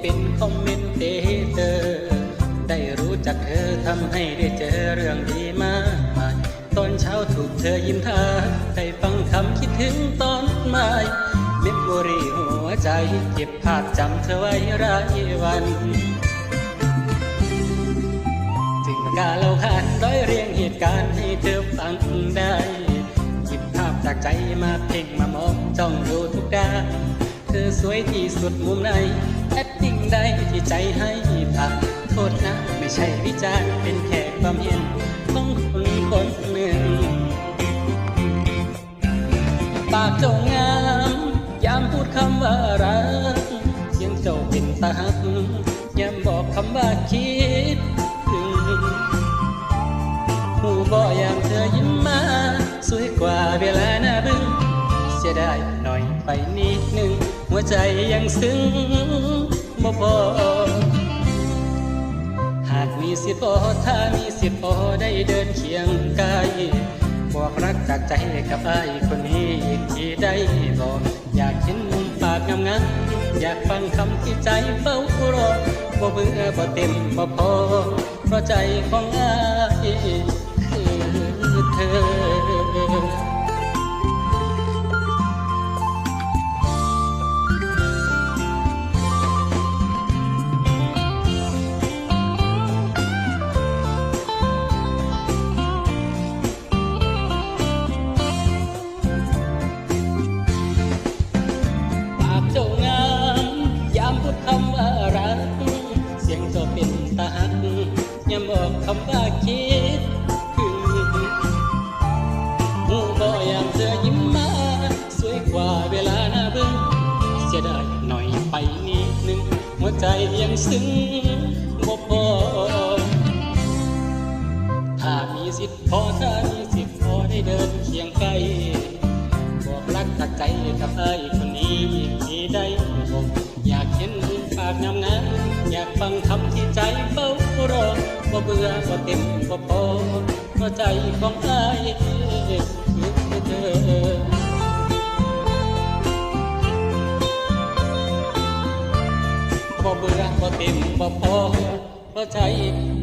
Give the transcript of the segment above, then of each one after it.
เป็นคอมเมนเตเตอร์ได้รู้จักเธอทำให้ได้เจอเรื่องดีมากมาย ตอนเช้าถูกเธอยิ้มทาได้ฟังคำคิดถึงตอนบ่ายเมมโมรีหัวใจ เก็บภาพจำเธอไว้รายวันจึงกล้าเล่าขานร้อยเรียงเหตุการณ์ให้เธอฟังได้หยิบภาพจากใจมาเพ่งมามองจ้องดูทุกด้านเธอสวยที่สุดมุมไหน แอดดิ้งได้ที่ใจให้ผ่าโทษนะไม่ใช่วิจารณ์เป็นแค่ความเห็นของคนคนหนึ่ง ปากเจ้างามยามพูดคำว่ารักเสียงเจ้าเป็นตาหักยามบอกคำว่าคิดถึงหูบ่ยามเธอยิ้มมา สวยกว่าเวลาหน้าบึ้งเสียดายหน่อยไปนิดหนึ่ง หัวใจยังซึ้งบ่พอ หากมีสิทธิ์พอถ้ามีสิทธิ์พอได้เดินเคียงกายบอกรักจากใจกับไอ้คนนี้อีกทีได้บอกอยากเห็นมุมปากงามๆอยากฟังคำที่ใจเฝ้ารอบ่เบื่อบ่เต็มบ่พอ เพราะใจของไอ้คือเธอ เสียดายหน่อยไปนิดหนึ่งหัวใจยังซึ้งบ่พอถ้ามีสิทธิ์พอถ้ามีสิทธิ์พอได้เดินเคียงใกล้บอกรักตักใจกับไอ้คนนี้อีได้บอกอยากเห็นปากงามงามอยากฟังคำที่ใจเฝ้ารอบ่เบื่อบ่เต็มบ่พอเพราใจของไอ้คือเธอ บ่เต็มบ่พอเพราะใจ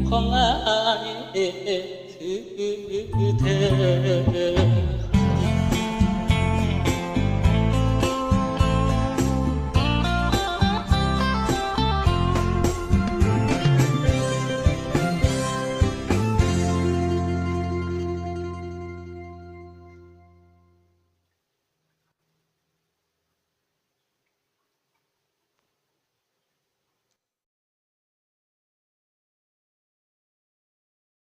ของอายคือเธอ